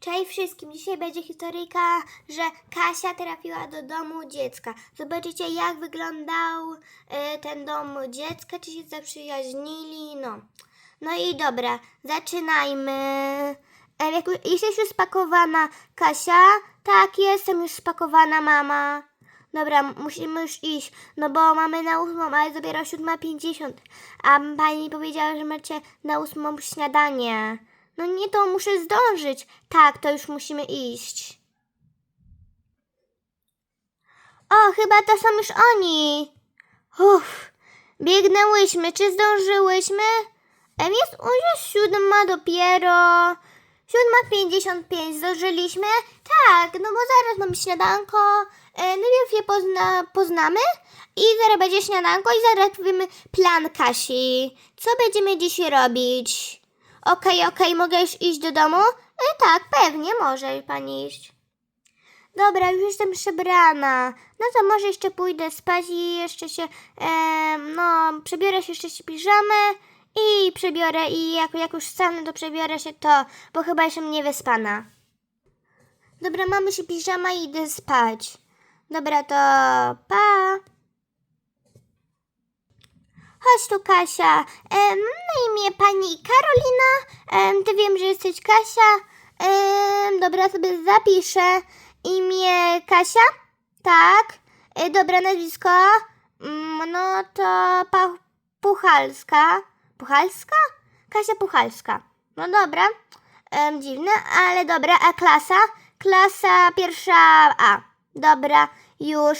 Cześć wszystkim, dzisiaj będzie historyjka, że Kasia trafiła do domu dziecka. Zobaczycie jak wyglądał e, ten dom dziecka, czy się zaprzyjaźnili, no. No i dobra, zaczynajmy. E, jak, jesteś już spakowana, Kasia? Tak, jestem już spakowana, mama. Dobra, musimy już iść, no bo mamy na ósmą, ale dopiero 7.50. A pani powiedziała, że macie na ósmą śniadanie. No nie, to muszę zdążyć. Tak, to już musimy iść. O, chyba to są już oni. Uff, biegnęłyśmy. Czy zdążyłyśmy? Jest, jest siódma dopiero. Siódma pięćdziesiąt pięć. Zdążyliśmy? Tak, no bo zaraz mamy śniadanko. E, najpierw je pozna, poznamy i zaraz będzie śniadanko i zaraz powiemy plan Kasi. Co będziemy dziś robić? Okej, okej, mogę już iść do domu? E, tak, pewnie, może pani iść. Dobra, już jestem przebrana. No to może jeszcze pójdę spać i jeszcze się, em, no, przebiorę się jeszcze się piżamę i przebiorę i jak, jak już wstanę, to przebiorę się to, bo chyba jestem niewyspana. Dobra, mamy się piżama i idę spać. Dobra, to pa. Chodź tu, Kasia. Em, na imię pani Karolina. Em, ty wiem, że jesteś Kasia. Em, dobra, sobie zapiszę. Imię Kasia? Tak. E, dobra, nazwisko? Mm, no to pa- Puchalska. Puchalska? Kasia Puchalska. No dobra. Em, dziwne, ale dobra. A klasa? Klasa pierwsza A. Dobra, już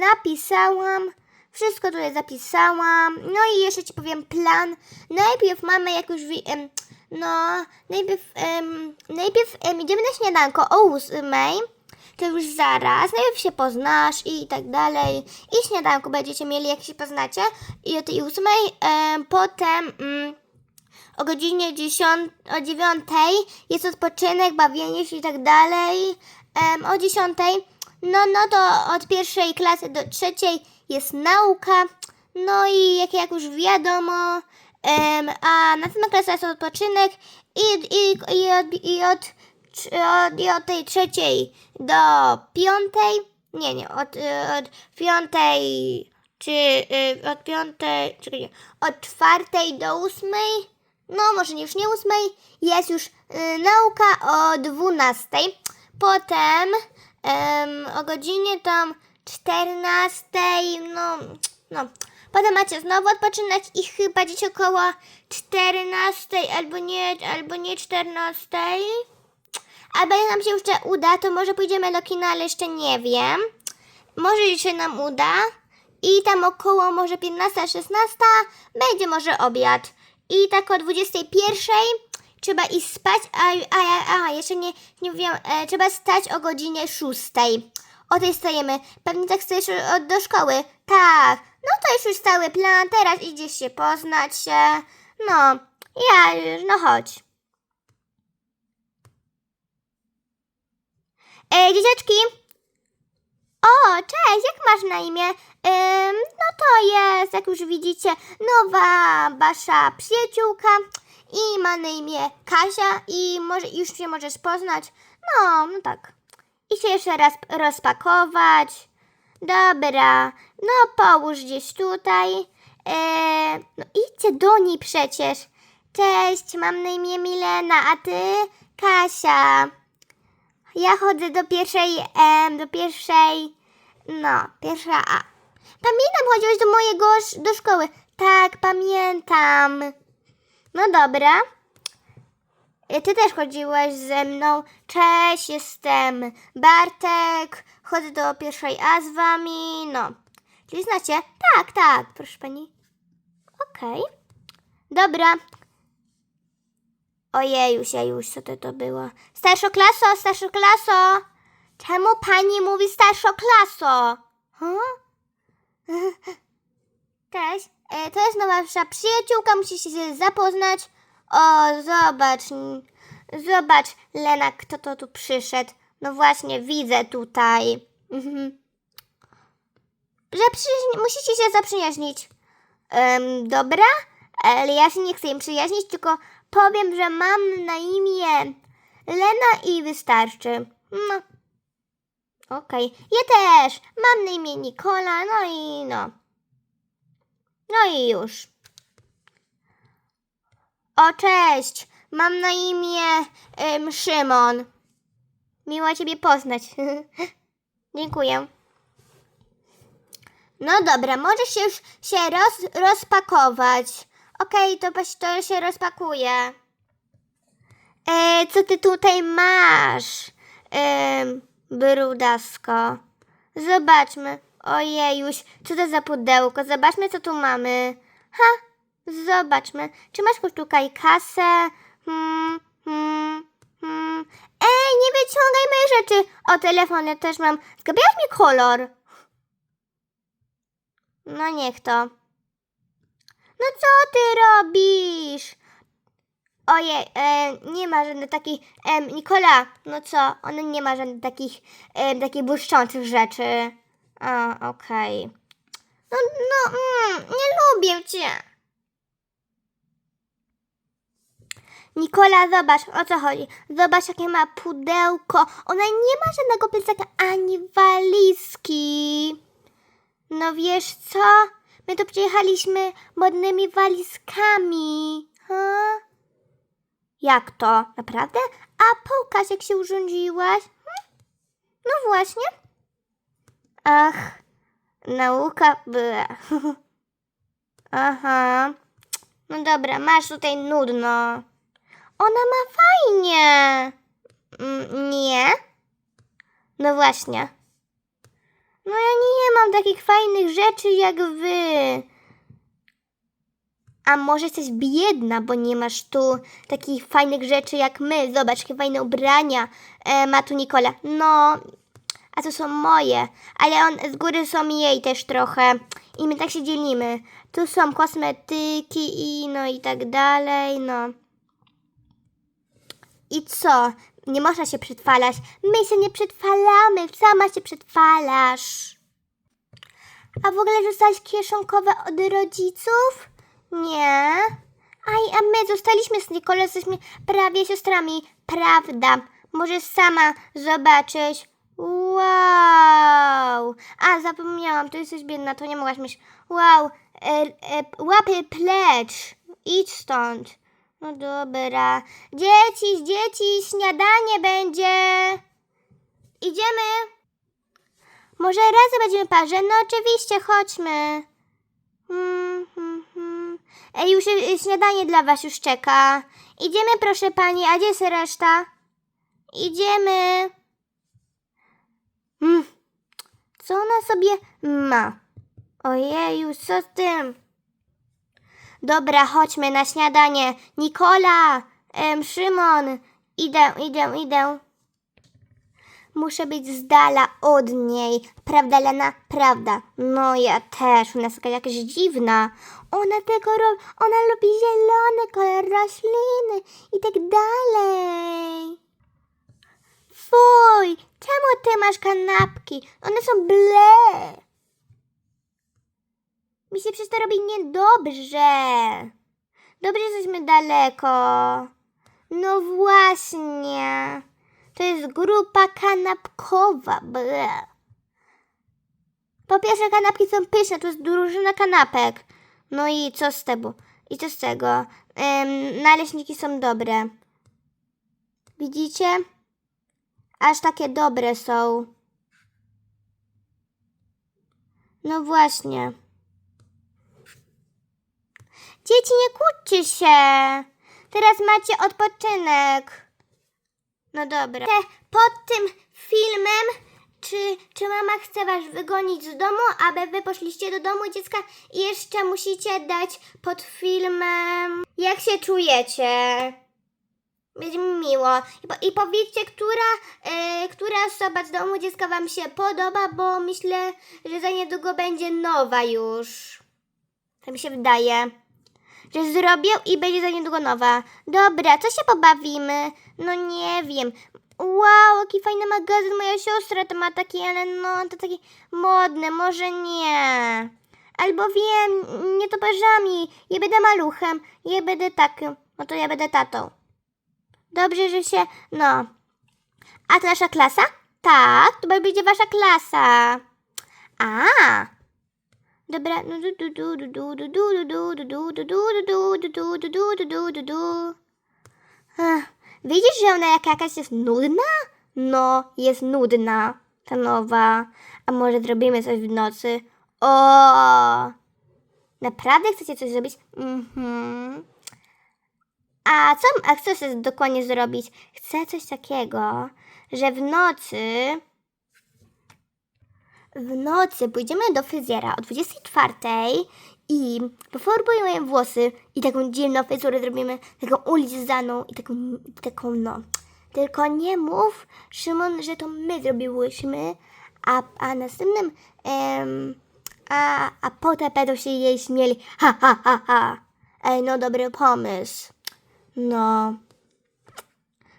napisałam. Wszystko tutaj zapisałam. No i jeszcze ci powiem plan. Najpierw mamy jak już wi- em, no, najpierw, najpierw em, idziemy na śniadanko o ósmej. To już zaraz. Najpierw się poznasz i tak dalej. I śniadanko będziecie mieli, jak się poznacie. I o tej ósmej. Em, potem mm, o godzinie 10, o dziewiątej jest odpoczynek, bawienie się i tak dalej. O dziesiątej, no, no to od pierwszej klasy do trzeciej jest nauka. No i jak, jak już wiadomo, em, a następna klasa jest odpoczynek i, i, i, od, i, od, od, i od tej trzeciej do piątej, nie, nie, od, od piątej, czy y, od piątej, czekaj, od czwartej do ósmej, no może nie już nie ósmej, jest już y, nauka o dwunastej. Potem em, o godzinie tam czternastej, no, no. Potem macie znowu odpoczynać i chyba gdzieś około czternastej albo nie, albo nie czternastej. Albo jak nam się jeszcze uda, to może pójdziemy do kina, ale jeszcze nie wiem. Może się nam uda. I tam około może 15-16 będzie może obiad. I tak o 21 trzeba iść spać, a, a, a, a jeszcze nie, nie wiem, e, trzeba stać o godzinie 6. O tej stajemy. Pewnie tak chcesz od, do szkoły. Tak. No to już cały plan. Teraz idziesz się poznać się. No, ja już, no chodź. E, dzieciaczki. O, cześć, jak masz na imię? Ym, no to jest, jak już widzicie, nowa wasza przyjaciółka i ma na imię Kasia i może już się możesz poznać. No, no tak. I się jeszcze raz rozpakować. Dobra, no połóż gdzieś tutaj. E, no idźcie do niej przecież. Cześć, mam na imię Milena, a ty? Kasia. Ja chodzę do pierwszej, em, do pierwszej, no, pierwsza A. Pamiętam, chodziłeś do mojego, do szkoły. Tak, pamiętam. No dobra. E, Ty też chodziłeś ze mną. Cześć, jestem Bartek. Chodzę do pierwszej A z wami. No. Czyli znacie? Tak, tak, proszę pani. Okej. Dobra. Ojeju, już co to to było? Starszoklaso, starszoklaso! Czemu pani mówi starszoklaso? Huh? Cześć, e, to jest nowa wasza przyjaciółka, musicie się zapoznać. O, zobacz, zobacz, Lena, kto to tu przyszedł. No właśnie, widzę tutaj. Mhm. Że musicie się zaprzyjaźnić. Em, dobra, ale ja się nie chcę im przyjaźnić, tylko powiem, że mam na imię Lena i wystarczy. No. Okej. Ja też. Mam na imię Nikola, no i no. No i już. O, cześć. Mam na imię em, Szymon. Miło Ciebie poznać. Dziękuję. No dobra, możesz się już się roz, rozpakować. Okej, to, paś- to się rozpakuje. E, co ty tutaj masz? E, brudasko. Zobaczmy. Ojejuś, co to za pudełko? Zobaczmy, co tu mamy. Ha, zobaczmy. Czy masz tu tutaj kasę? Hmm, hmm, hmm. Ej, nie wyciągaj mojej rzeczy. O, telefon ja też mam. Zgabiasz mi kolor. No niech to. No co ty robisz? Ojej, e, nie ma żadnych takich. E, Nikola, no co? Ona nie ma żadnych takich, e, takich błyszczących rzeczy. A, okej. No, no, mm, nie lubię cię. Nikola, zobacz, o co chodzi. Zobacz, jakie ma pudełko. Ona nie ma żadnego plecaka ani walizki. No wiesz co? My tu przyjechaliśmy modnymi walizkami. Ha? Jak to? Naprawdę? A pokaż, jak się urządziłaś. Hm? No właśnie. Ach, nauka była. Aha. No dobra, masz tutaj nudno. Ona ma fajnie. Mm, nie? No właśnie. No ja nie mam takich fajnych rzeczy jak wy. A może jesteś biedna, bo nie masz tu takich fajnych rzeczy jak my. Zobacz, jakie fajne ubrania e, ma tu Nikola. No, a to są moje, ale on z góry są jej też trochę. I my tak się dzielimy. Tu są kosmetyki i no i tak dalej, no. I co? Nie można się przetwalać. My się nie przetwalamy, sama się przetwalasz. A w ogóle zostałaś kieszonkowe od rodziców? Nie. Aj, a my zostaliśmy z Nikolą, jesteśmy prawie siostrami. Prawda. Możesz sama zobaczyć. Wow. A, zapomniałam, ty jesteś biedna, to nie mogłaś mieć. Wow. E, e, łapy plecz. Idź stąd. No dobra. Dzieci, dzieci, śniadanie będzie. Idziemy. Może razem będziemy parze? No oczywiście, chodźmy. Hmm, hmm, hmm. Ej, już y, śniadanie dla was już czeka. Idziemy, proszę pani, a gdzie jest reszta? Idziemy. Hmm. Co ona sobie ma? Ojeju, co z tym? Dobra, chodźmy na śniadanie. Nikola, em, Szymon, idę, idę, idę. Muszę być z dala od niej. Prawda, Lena? Prawda. No ja też. Ona jest taka jakaś dziwna. Ona tego robi. Ona lubi zielony kolor rośliny i tak dalej. Fuj! Ty masz kanapki? One są ble. Mi się przez to robi niedobrze. Dobrze, że jesteśmy daleko. No właśnie. To jest grupa kanapkowa. Ble. Po pierwsze, kanapki są pyszne. To jest drużyna kanapek. No i co z tego? I co z tego? Ym, naleśniki są dobre. Widzicie? Aż takie dobre są. No właśnie. Dzieci, nie kłóćcie się. Teraz macie odpoczynek. No dobra. Pod tym filmem, czy, czy mama chce was wygonić z domu, aby wy poszliście do domu dziecka i jeszcze musicie dać pod filmem, jak się czujecie. Będzie mi miło. I, po, i powiedzcie, która, e, która osoba z domu dziecka wam się podoba, bo myślę, że za niedługo będzie nowa już. Tak mi się wydaje że zrobię i będzie za niedługo nowa. Dobra, co się pobawimy? No nie wiem. Wow, jaki fajny magazyn. Moja siostra to ma taki, ale no, to taki modny, może nie. Albo wiem, nie toparzami. Ja będę maluchem, ja będę takim. No to ja będę tatą. Dobrze, że się, no. A to nasza klasa? Tak, to będzie wasza klasa. A. Dobra, no Widzisz, że ona jak jakaś jest nudna? No, jest nudna, ta nowa. A może zrobimy coś w nocy? O! Naprawdę chcecie coś zrobić? Mhm. A co, a co dokładnie zrobić? Chcę coś takiego, że w nocy w nocy pójdziemy do fryzjera o 24 i pofarbujemy włosy i taką dziwną fryzurę zrobimy, taką ulizaną i taką, taką no. Tylko nie mów, Szymon, że to my zrobiłyśmy, a, a następnym, em, a, a potem będą się jej śmieli. Ha, ha, ha, ha. Ej, no dobry pomysł. No.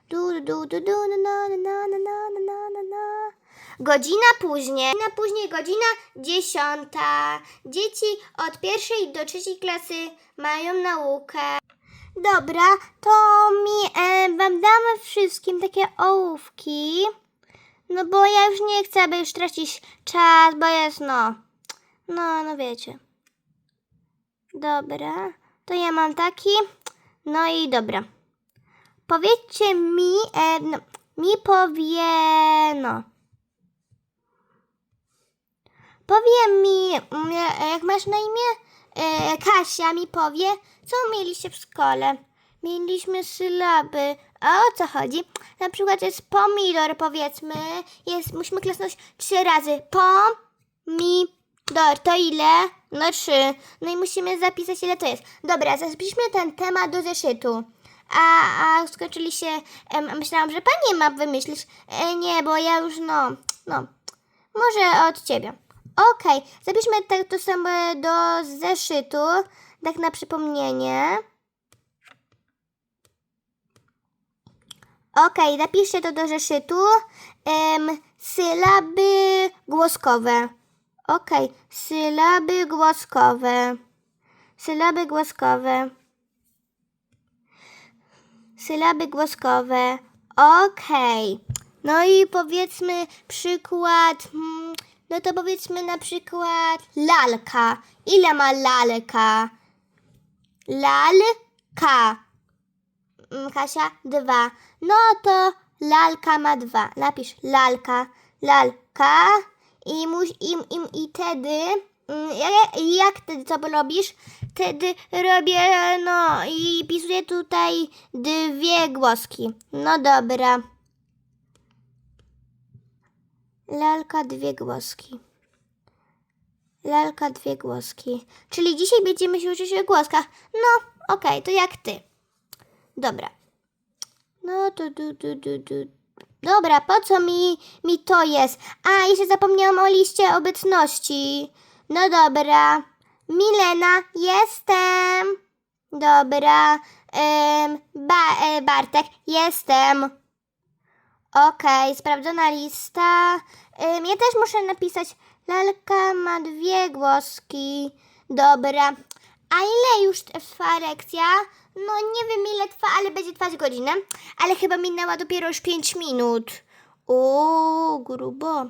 Du, du, du, du, na, na, na, na, na, na, na. Godzina później, godzina później, godzina dziesiąta. Dzieci od pierwszej do trzeciej klasy mają naukę. Dobra, to mi e, wam damy wszystkim takie ołówki. No bo ja już nie chcę, aby już tracić czas, bo jest no. No, no wiecie. Dobra, to ja mam taki. No i dobra. Powiedzcie mi, e, no, mi powie, no. Powie mi, mm, e, jak masz na imię? E, Kasia mi powie, co mieliście w szkole. Mieliśmy sylaby. A o co chodzi? Na przykład jest pomidor, powiedzmy. Jest, musimy klasnąć trzy razy. Pomidor. To ile? No trzy. No i musimy zapisać, ile to jest. Dobra, zapiszmy ten temat do zeszytu. A, a skończyli się. Myślałam, że pani ma wymyślić. E, nie, bo ja już no. No. Może od ciebie. Okej, zapiszmy tak to samo do zeszytu, tak na przypomnienie. Okej, napiszcie to do zeszytu. Em, sylaby głoskowe. Okej, sylaby głoskowe. Sylaby głoskowe. Sylaby głoskowe. Okej. No i powiedzmy przykład. mm, No to powiedzmy na przykład lalka. Ile ma lalka? Lalka. Mm, Kasia, dwa. No to lalka ma dwa. Napisz lalka, lalka. I, muś, i, i, i wtedy, mm, jak, wtedy co robisz? Wtedy robię, no i pisuję tutaj dwie głoski. No dobra. Lalka, dwie głoski. Lalka, dwie głoski. Czyli dzisiaj będziemy się uczyć o głoskach. No, okej, to jak ty. Dobra. No to du, du, du, du. Dobra, po co mi, mi to jest? A, jeszcze zapomniałam o liście obecności. No dobra. Milena, jestem. Dobra. Ym, ba, e, Bartek, jestem. Okej, sprawdzona lista. Ym, ja też muszę napisać. Lalka ma dwie głoski. Dobra. A ile już trwa lekcja? No nie wiem ile trwa, ale będzie trwać godzinę. Ale chyba minęła dopiero już 5 minut. O, grubo.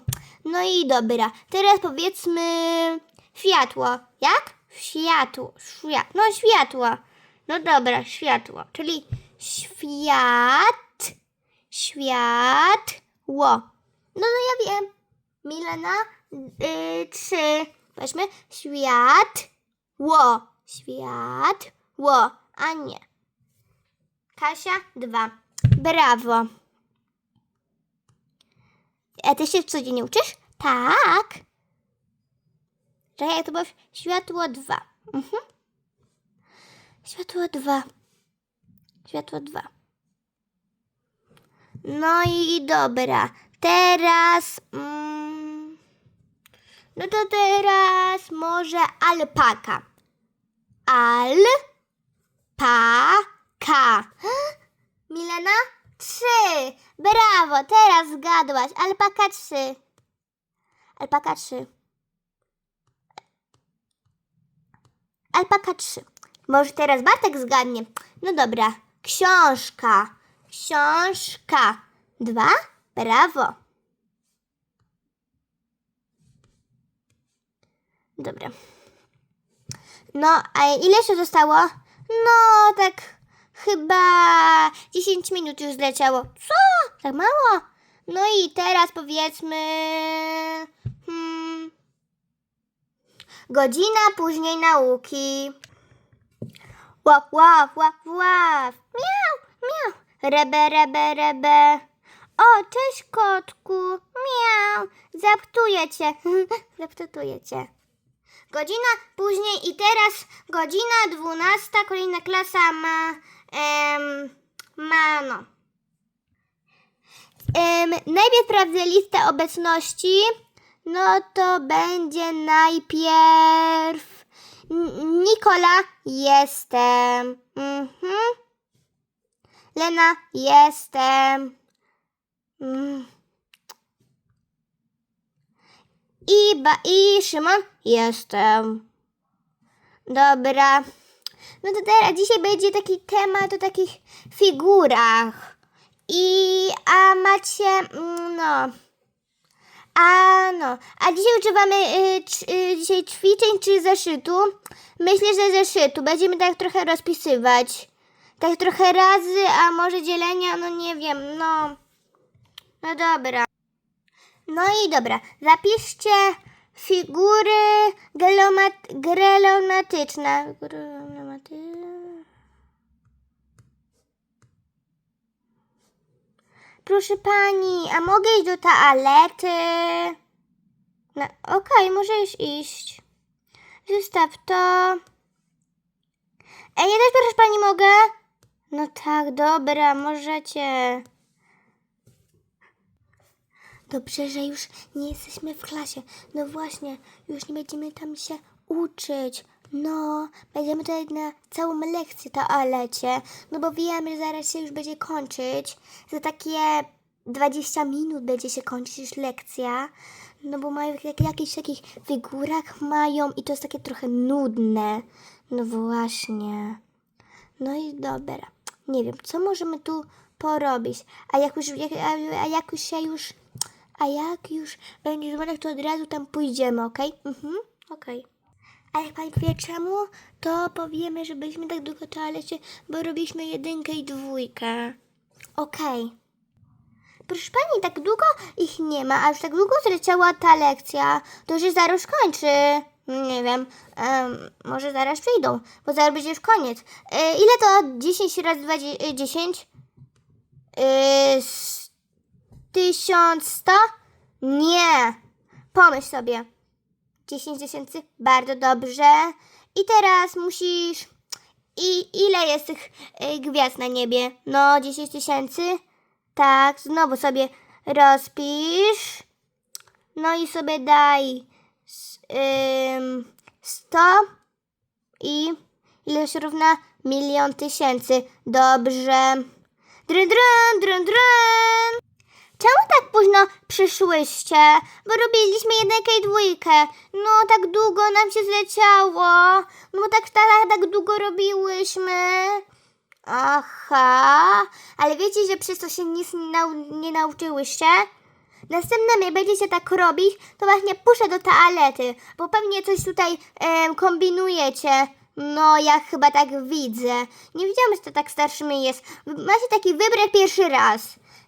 No i dobra. Teraz powiedzmy światło. Jak? Światło. Świat. No światło. No dobra, światło. Czyli świat. Światło. No no ja wiem. Milena, y, trzy. Weźmy światło. Światło. A nie. Kasia, dwa. Brawo. A ty się codziennie uczysz? Tak. Czekaj, jak to było? Światło dwa. Mhm. Światło dwa. Światło dwa. No i dobra. Teraz. Mm, no to teraz może alpaka. Alpaka. Milena? Trzy. Brawo, teraz zgadłaś. Alpaka trzy. Alpaka trzy. Alpaka trzy. Może teraz Bartek zgadnie. No dobra. Książka. Książka. Dwa. Brawo. Dobra. No, a ile jeszcze zostało? No, tak chyba 10 minut już zleciało. Co? Tak mało? No i teraz powiedzmy... Hmm, godzina później nauki. Ław, ław, ław, ław. Miau, miau. Rebe, rebe, rebe. O, cześć kotku. Miau. Zaptuję cię. Zaptuję cię. Godzina później i teraz godzina dwunasta, kolejna klasa ma, em, no. Em, najpierw sprawdzę listę obecności. No to będzie najpierw Nikola, jestem. Mhm. Lena, jestem. Mm. I, ba, I Szymon, jestem. Dobra. No to teraz dzisiaj będzie taki temat o takich figurach. I a macie, mm, no. A no, a dzisiaj używamy y, y, dzisiaj ćwiczeń czy zeszytu? Myślę, że zeszytu. Będziemy tak trochę rozpisywać. Tak trochę razy, a może dzielenia, no nie wiem, no. No dobra. No i dobra, zapiszcie figury gelomat, grelomatyczne. Grelomaty... Proszę pani, a mogę iść do toalety? No, okej, możesz iść. Zostaw to. Ej, ja też proszę pani mogę? No tak, dobra, możecie. Dobrze, że już nie jesteśmy w klasie. No właśnie, już nie będziemy tam się uczyć. No, będziemy tutaj na całą lekcję toalecie. No bo wiemy, że zaraz się już będzie kończyć. Za takie 20 minut będzie się kończyć już lekcja. No bo mają jak, jakichś takich figurach mają i to jest takie trochę nudne. No właśnie. No i dobra. Nie wiem, co możemy tu porobić. A jak już, jak, a, jak już się już, a jak już będzie dzwonek, to od razu tam pójdziemy, okej? Mhm, okej. A jak pani powie czemu, to powiemy, że byliśmy tak długo w toalecie, bo robiliśmy jedynkę i dwójkę. Okej. Proszę pani, tak długo ich nie ma, a już tak długo zleciała ta lekcja, to się zaraz kończy. Nie wiem, em, może zaraz przyjdą, bo zaraz będzie już koniec. E, ile to 10 razy 20, 10? E, s- 1100? Nie. Pomyśl sobie. 10 tysięcy? Bardzo dobrze. I teraz musisz... I ile jest tych y, gwiazd na niebie? No, 10 tysięcy? Tak, znowu sobie rozpisz. No i sobie daj ym, 100 i ile się równa? Milion tysięcy. Dobrze. Dryn, dryn, dryn, dryn. Czemu tak późno przyszłyście? Bo robiliśmy jedynkę i dwójkę. No, tak długo nam się zleciało. No, tak, tak, tak długo robiłyśmy. Aha, ale wiecie, że przez to się nic nie, nau nie nauczyłyście? Następnym jak będziecie tak robić, to właśnie puszczę do toalety, bo pewnie coś tutaj kombinujecie. No, ja chyba tak widzę. Nie wiedziałam, że to tak starszymi jest. Macie taki wybrać pierwszy raz.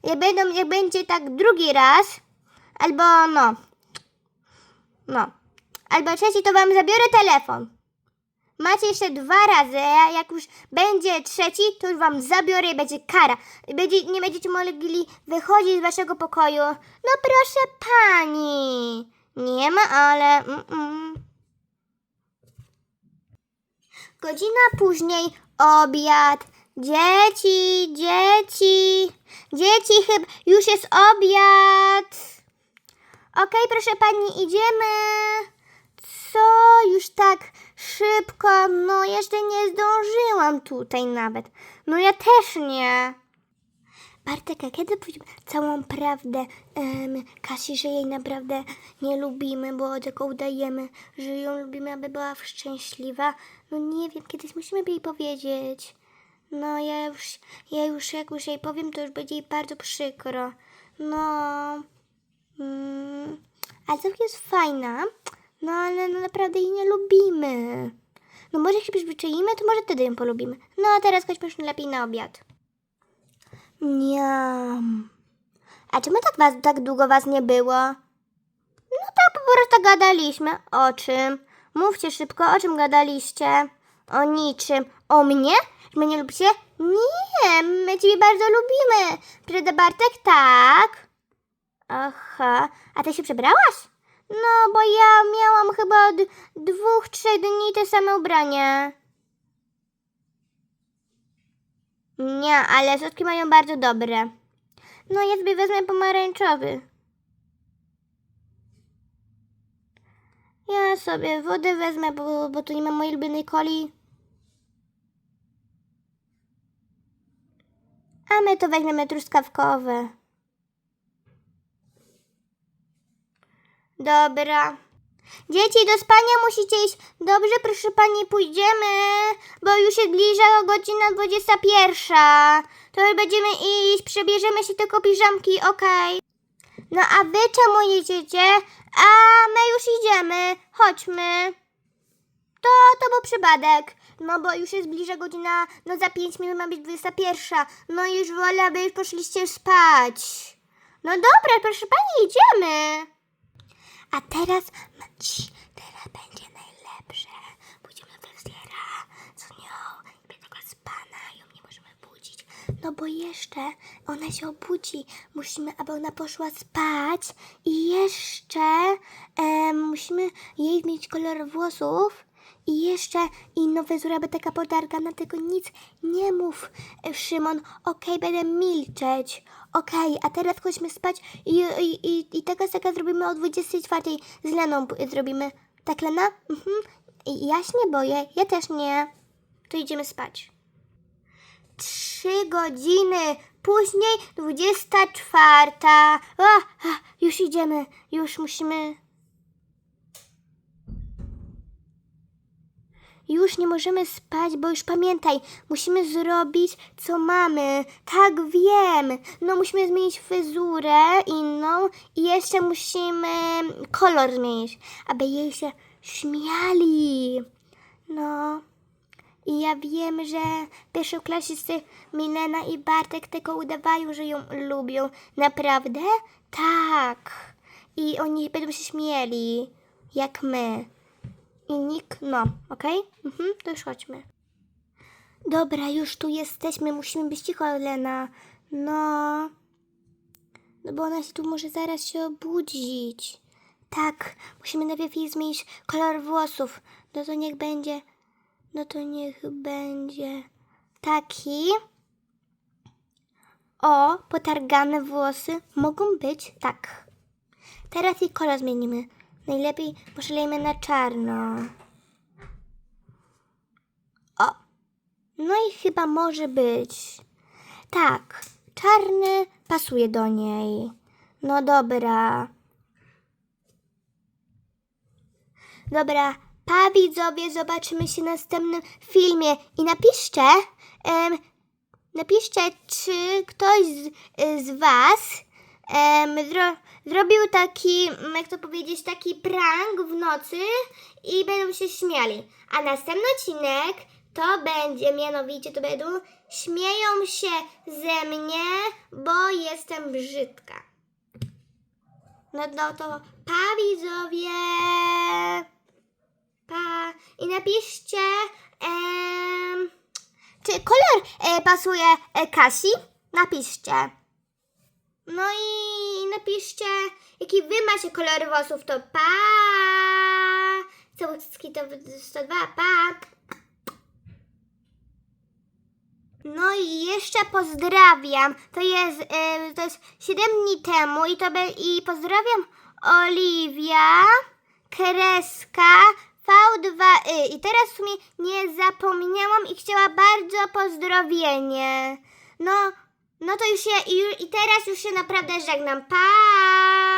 Jak, będą, będzie tak drugi raz, albo no, no, albo trzeci, to wam zabiorę telefon. Macie jeszcze dwa razy, a jak już będzie trzeci, to już wam zabiorę i będzie kara. Będzie, nie będziecie mogli wychodzić z waszego pokoju. No proszę pani. Nie ma, ale... Mm-mm. Godzina później obiad. Dzieci, dzieci. Dzieci, chyba już jest obiad. Okej, proszę pani, idziemy. Co? Już tak szybko? No, jeszcze nie zdążyłam tutaj nawet. No, ja też nie. Bartek, a kiedy powiemy całą prawdę em, Kasi, że jej naprawdę nie lubimy, bo tylko udajemy, że ją lubimy, aby była szczęśliwa? No nie wiem, kiedyś musimy jej powiedzieć. No ja już, ja już jak już jej powiem, to już będzie jej bardzo przykro. No, mm, a Zofia jest fajna, no ale no naprawdę jej nie lubimy. No może jak się przyzwyczaimy, to może wtedy ją polubimy. No a teraz chodźmy już lepiej na obiad. Niam. A czemu tak, was, tak długo was nie było? No tak, po prostu gadaliśmy. O czym? Mówcie szybko, o czym gadaliście? O niczym. O mnie? Że mnie nie lubicie? Nie, my ciebie bardzo lubimy. Prawda Bartek? Tak. Aha, a ty się przebrałaś? No, bo ja miałam chyba od dwóch, trzech dni te same ubranie. Nie, ale sotki mają bardzo dobre. No, ja sobie wezmę pomarańczowy. Ja sobie wodę wezmę, bo, bo tu nie mam mojej ulubionej coli. A my to weźmiemy truskawkowe. Dobra. Dzieci, do spania musicie iść. Dobrze, proszę pani, pójdziemy, bo już się zbliża godzina 21. To już będziemy iść, przebierzemy się tylko piżamki, okej. No a wy czemu jedziecie? A my już idziemy. Chodźmy. To, to był przypadek. No bo już się zbliża godzina, no za 5 minut ma być 21. No już wolę, aby już poszliście spać. No dobra, proszę pani, idziemy. A teraz, cii, teraz będzie najlepsze. Pójdziemy do fryzjera z nią i będzie taka spana ją nie możemy budzić. No bo jeszcze ona się obudzi. Musimy, aby ona poszła spać i jeszcze em, musimy jej zmienić kolor włosów. I jeszcze inną fryzurę, aby taka podargana, tylko nic nie mów, e, Szymon. Okej, będę milczeć. Okej, a teraz chodźmy spać i, i, i, i tego seka zrobimy o 24 z Leną p- zrobimy. Tak, Lena? Mhm. Ja się nie boję, ja też nie. To idziemy spać. Trzy godziny później, 24. A, a, już idziemy, już musimy Już nie możemy spać, bo już pamiętaj, musimy zrobić co mamy. Tak wiem. No musimy zmienić fryzurę inną i jeszcze musimy kolor zmienić, aby jej się śmiali. No. I ja wiem, że pierwszoklasisty Milena i Bartek tylko udawają, że ją lubią. Naprawdę? Tak. I oni będą się śmieli, jak my. I nick, no, okej? Mhm, to już chodźmy. Dobra, już tu jesteśmy, musimy być cicho, Lena. No. No bo ona się tu może zaraz się obudzić. Tak, musimy najpierw jej zmienić kolor włosów. No to niech będzie, no to niech będzie taki. O, potargane włosy mogą być tak. Teraz jej kolor zmienimy. Najlepiej poszalejmy na czarno. O, no i chyba może być. Tak, czarny pasuje do niej. No dobra. Dobra, pa widzowie, zobaczymy się w następnym filmie i napiszcie, em, napiszcie, czy ktoś z, z was em, zrobił taki, mm, jak to powiedzieć, taki prank w nocy i będą się śmiali. A następny odcinek to będzie, mianowicie to będą śmieją się ze mnie, bo jestem brzydka. No, no to pa widzowie! Pa! I napiszcie, em, czy kolor e, pasuje e, Kasi? Napiszcie. No i napiszcie, jaki wy macie kolor włosów, to pa! Całuski to 102, pa! No i jeszcze pozdrawiam. To jest, e, to jest 7 dni temu i to be, i pozdrawiam Oliwia, Kreska, V2Y. I teraz w sumie nie zapomniałam i chciała bardzo pozdrowienie. No, no to już się, i, i teraz już się naprawdę żegnam. Pa!